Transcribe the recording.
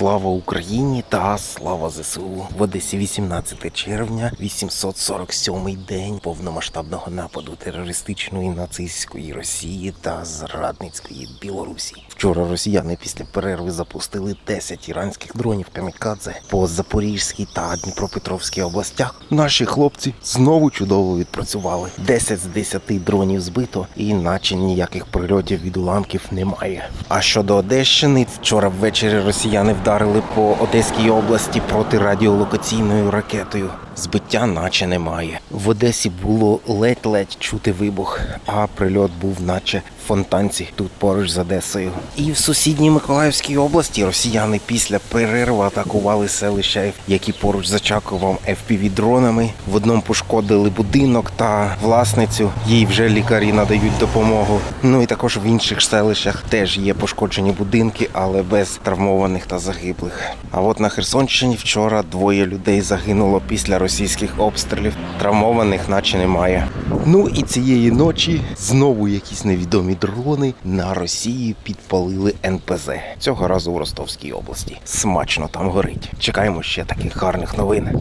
Слава Україні та слава ЗСУ в Одесі 18 червня, 847 день повномасштабного нападу терористичної нацистської Росії та зрадницької Білорусі. Вчора росіяни після перерви запустили 10 іранських дронів камікадзе по Запорізькій та Дніпропетровській областях. Наші хлопці знову чудово відпрацювали. 10 з 10 дронів збито, і наче ніяких прильотів від уламків немає. А щодо Одещини, вчора ввечері росіяни вдарили по Одеській області проти радіолокаційною ракетою. Збиття наче немає. В Одесі було ледь-ледь чути вибух, а прильот був наче фонтанці тут поруч з Одесою. І в сусідній Миколаївській області росіяни після перерви атакували селища, які поруч з Очаковом fpv дронами. В одному пошкодили будинок та власницю. Їй вже лікарі надають допомогу. Ну і також в інших селищах теж є пошкоджені будинки, але без травмованих та загиблих. А от на Херсонщині вчора двоє людей загинуло після російських обстрілів. Травмованих наче немає. Ну і цієї ночі знову якісь невідомі дрони на Росії підпалили НПЗ. Цього разу у Ростовській області. Смачно там горить. Чекаємо ще таких гарних новин.